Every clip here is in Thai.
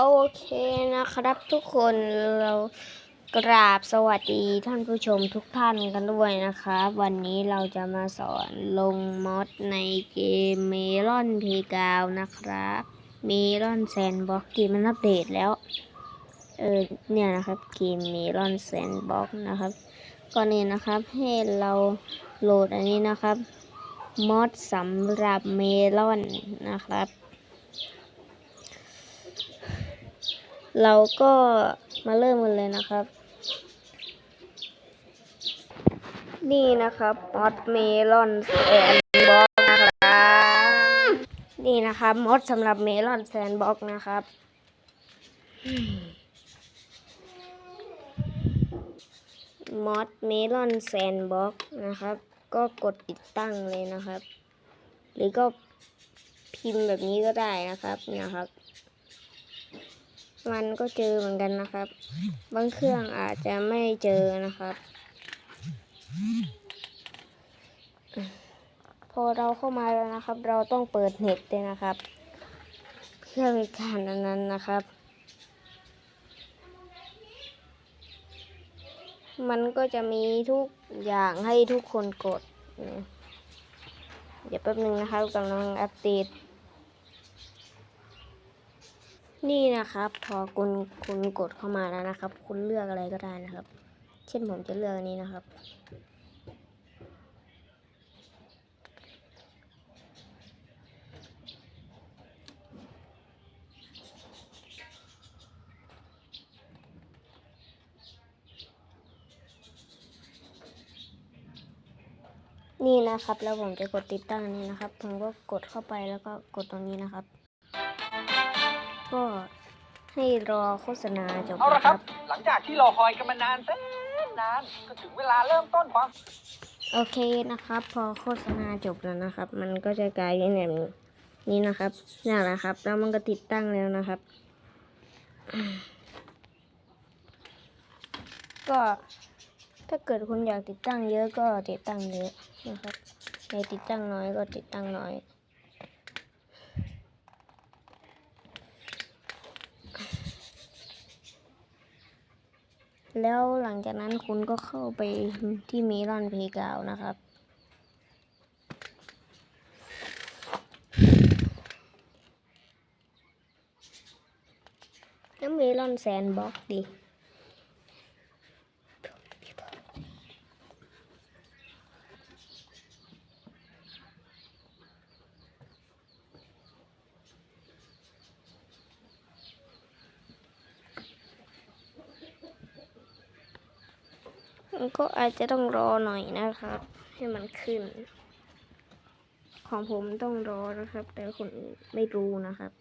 โอเคนะครับทุกคนเรากราบสวัสดีท่านผู้ชมทุกท่านกันด้วยนะครับ วันนี้เราจะมาสอนลงมอดในเกมเมลอนเพกาวนะครับเมลอนแซนบ็อกเกมมันอัปเดตแล้ว เออเนี่ยนะครับเกมเมลอนแซนบ็อกนะครับก่อนอื่นนะครับให้เราโหลดอันนี้นะครับมอดสำหรับเมลอนนะครับ เราก็มาเริ่มกันเลยนะครับ นี่นะครับมอดเมลอนแซนบ็อกนะครับ นี่นะครับมอดสำหรับเมลอนแซนบ็อกนะครับ มอดเมลอนแซนบ็อกนะครับ ก็กดติดตั้งเลยนะครับ หรือก็พิมพ์แบบนี้ก็ได้นะครับ เนี่ยครับ มันก็เจอเหมือนกันนะครับ บางเครื่องอาจจะไม่เจอนะครับ พอเราเข้ามาแล้วนะครับ เราต้องเปิดเน็ตเลยนะครับ เพื่อเป็นการอันนั้นนะครับ มันก็จะมีทุกอย่างให้ทุกคนกด เดี๋ยวแป๊บนึงนะครับกำลังอัปเดต นี่นะครับพอคุณคุณกดเข้ามาแล้วนะครับ คุณเลือกอะไรก็ได้นะครับ เช่นผมจะเลือกอันนี้นะครับ นี่นะครับแล้วผมจะกดติดตั้งนี้นะครับ ผมก็กดเข้าไปแล้วก็กดตรงนี้นะครับ ก็ให้รอโฆษณาจบเอาละนะคครัรับ บ หลังจากที่รอคอยกันมานานแสนนานก็ถึงเวลาเริ่มต้นความ โอเคนะครับ พอโฆษณาจบแล้วนะครับ มันก็จะกลายเป็นแบบนี้นะครับนี่แหละครับ แล้วมันก็ติดตั้งแล้วนะครับ ก็ถ้าเกิดคุณอยากติดตั้งเยอะก็ติดตั้งเยอะนะครับอยากติดตั้งน้อยก็ติดตั้งน้อย แล้วหลังจากนั้นคุณก็เข้าไปที่เมลอนเพกาวนะครับ แล้วเมลอนแซนบ็อกดิ มันก็อาจจะต้องรอหน่อยนะครับ ให้มันขึ้น ของผมต้องรอนะครับ แต่คนอื่นไม่รู้นะครับ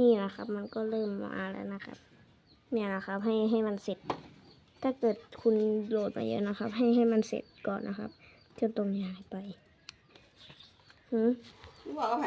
นี่นะครับ มันก็เริ่มมาแล้วนะครับ เนี่ยนะครับ ให้ให้มันเสร็จ ถ้าเกิดคุณโหลดมาเยอะนะครับ ให้ให้มันเสร็จก่อนนะครับจนตรงนี้หายไปหืมมึงบอกว่าไผ